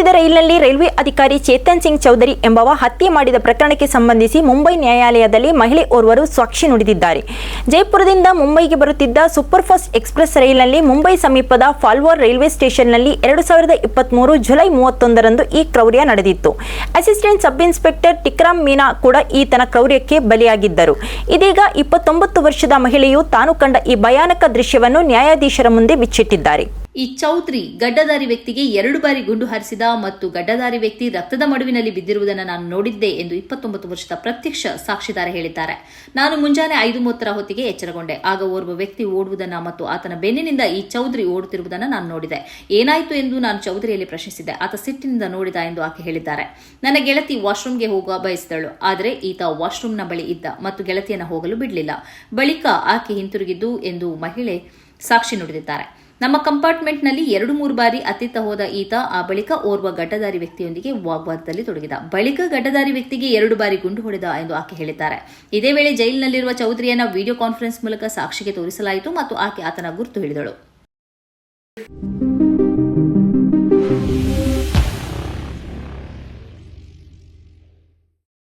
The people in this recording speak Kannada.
ಪ್ರಯಾಣಿಸುತ್ತಿದ್ದ ರೈಲಿನಲ್ಲಿ ರೈಲ್ವೆ ಅಧಿಕಾರಿ ಚೇತನ್ ಸಿಂಗ್ ಚೌಧರಿ ಎಂಬವ ಹತ್ಯೆ ಮಾಡಿದ ಪ್ರಕರಣಕ್ಕೆ ಸಂಬಂಧಿಸಿ ಮುಂಬೈ ನ್ಯಾಯಾಲಯದಲ್ಲಿ ಮಹಿಳೆ ಓರ್ವರು ಸಾಕ್ಷಿ ನುಡಿದಿದ್ದಾರೆ. ಜೈಪುರದಿಂದ ಮುಂಬೈಗೆ ಬರುತ್ತಿದ್ದ ಸೂಪರ್ ಫಾಸ್ಟ್ ಎಕ್ಸ್ಪ್ರೆಸ್ ರೈಲಿನಲ್ಲಿ ಮುಂಬೈ ಸಮೀಪದ ಫಾಲ್ವಾರ್ ರೈಲ್ವೆ ಸ್ಟೇಷನ್ನಲ್ಲಿ ಎರಡು ಸಾವಿರದ ಇಪ್ಪತ್ಮೂರು ಜುಲೈ ಮೂವತ್ತೊಂದರಂದು ಈ ಕ್ರೌರ್ಯ ನಡೆದಿತ್ತು. Assistant sub inspector Tikaram Meena ಕೂಡ ಈತನ ಕ್ರೌರ್ಯಕ್ಕೆ ಬಲಿಯಾಗಿದ್ದರು. ಇದೀಗ ಇಪ್ಪತ್ತೊಂಬತ್ತು ವರ್ಷದ ಮಹಿಳೆಯು ತಾನು ಕಂಡ ಈ ಭಯಾನಕ ದೃಶ್ಯವನ್ನು ನ್ಯಾಯಾಧೀಶರ ಮುಂದೆ ಬಿಚ್ಚಿಟ್ಟಿದ್ದಾರೆ. ಈ ಚೌಧರಿ ಗಡ್ಡಧಾರಿ ವ್ಯಕ್ತಿಗೆ ಎರಡು ಬಾರಿ ಗುಂಡು ಹಾರಿಸಿದ ಮತ್ತು ಗಡ್ಡಧಾರಿ ವ್ಯಕ್ತಿ ರಕ್ತದ ಮಡುವಿನಲ್ಲಿ ಬಿದ್ದಿರುವುದನ್ನು ನಾನು ನೋಡಿದ್ದೆ ಎಂದು ಇಪ್ಪತ್ತೊಂಬತ್ತು ವರ್ಷದ ಪ್ರತ್ಯಕ್ಷ ಸಾಕ್ಷಿದಾರ ಹೇಳಿದ್ದಾರೆ. ನಾನು ಮುಂಜಾನೆ ಐದು ಮೂವತ್ತರ ಹೊತ್ತಿಗೆ ಎಚ್ಚರಗೊಂಡೆ. ಆಗ ಓರ್ವ ವ್ಯಕ್ತಿ ಓಡುವುದನ್ನು ಮತ್ತು ಆತನ ಬೆನ್ನಿನಿಂದ ಈ ಚೌಧರಿ ಓಡುತ್ತಿರುವುದನ್ನು ನಾನು ನೋಡಿದೆ. ಏನಾಯಿತು ಎಂದು ನಾನು ಚೌಧರಿಯಲ್ಲಿ ಪ್ರಶ್ನಿಸಿದೆ ಆತ ಸಿಟ್ಟಿನಿಂದ ನೋಡಿದ ಎಂದು ಆಕೆ ಹೇಳಿದ್ದಾರೆ. ನನ್ನ ಗೆಳತಿ ವಾಶ್ರೂಮ್ಗೆ ಹೋಗುವ ಬಯಸಿದಳು. ಆದರೆ ಈತ ವಾಶ್ರೂಮ್ನ ಬಳಿ ಇದ್ದ ಮತ್ತು ಗೆಳತಿಯನ್ನು ಹೋಗಲು ಬಿಡಲಿಲ್ಲ. ಬಳಿಕ ಆಕೆ ಹಿಂತಿರುಗಿದ್ದು ಎಂದು ಮಹಿಳೆ ಸಾಕ್ಷಿ ನುಡಿದಿದ್ದಾರೆ. ನಮ್ಮ ಕಂಪಾರ್ಟ್ಮೆಂಟ್ನಲ್ಲಿ ಎರಡು ಮೂರು ಬಾರಿ ಅತ್ತಿತ್ತ ಹೋದ ಈತ, ಆ ಬಳಿಕ ಓರ್ವ ಗಡ್ಡಧಾರಿ ವ್ಯಕ್ತಿಯೊಂದಿಗೆ ವಾಗ್ವಾದದಲ್ಲಿ ತೊಡಗಿದ. ಬಳಿಕ ಗಡ್ಡಧಾರಿ ವ್ಯಕ್ತಿಗೆ ಎರಡು ಬಾರಿ ಗುಂಡು ಹೊಡೆದ ಎಂದು ಆಕೆ ಹೇಳಿದ್ದಾರೆ. ಇದೇ ವೇಳೆ ಜೈಲಿನಲ್ಲಿರುವ ಚೌಧರಿಯನ್ನ ವಿಡಿಯೋ ಕಾನ್ಫರೆನ್ಸ್ ಮೂಲಕ ಸಾಕ್ಷಿಗೆ ತೋರಿಸಲಾಯಿತು ಮತ್ತು ಆಕೆ ಆತನ ಗುರುತು ಹೇಳಿದಳು.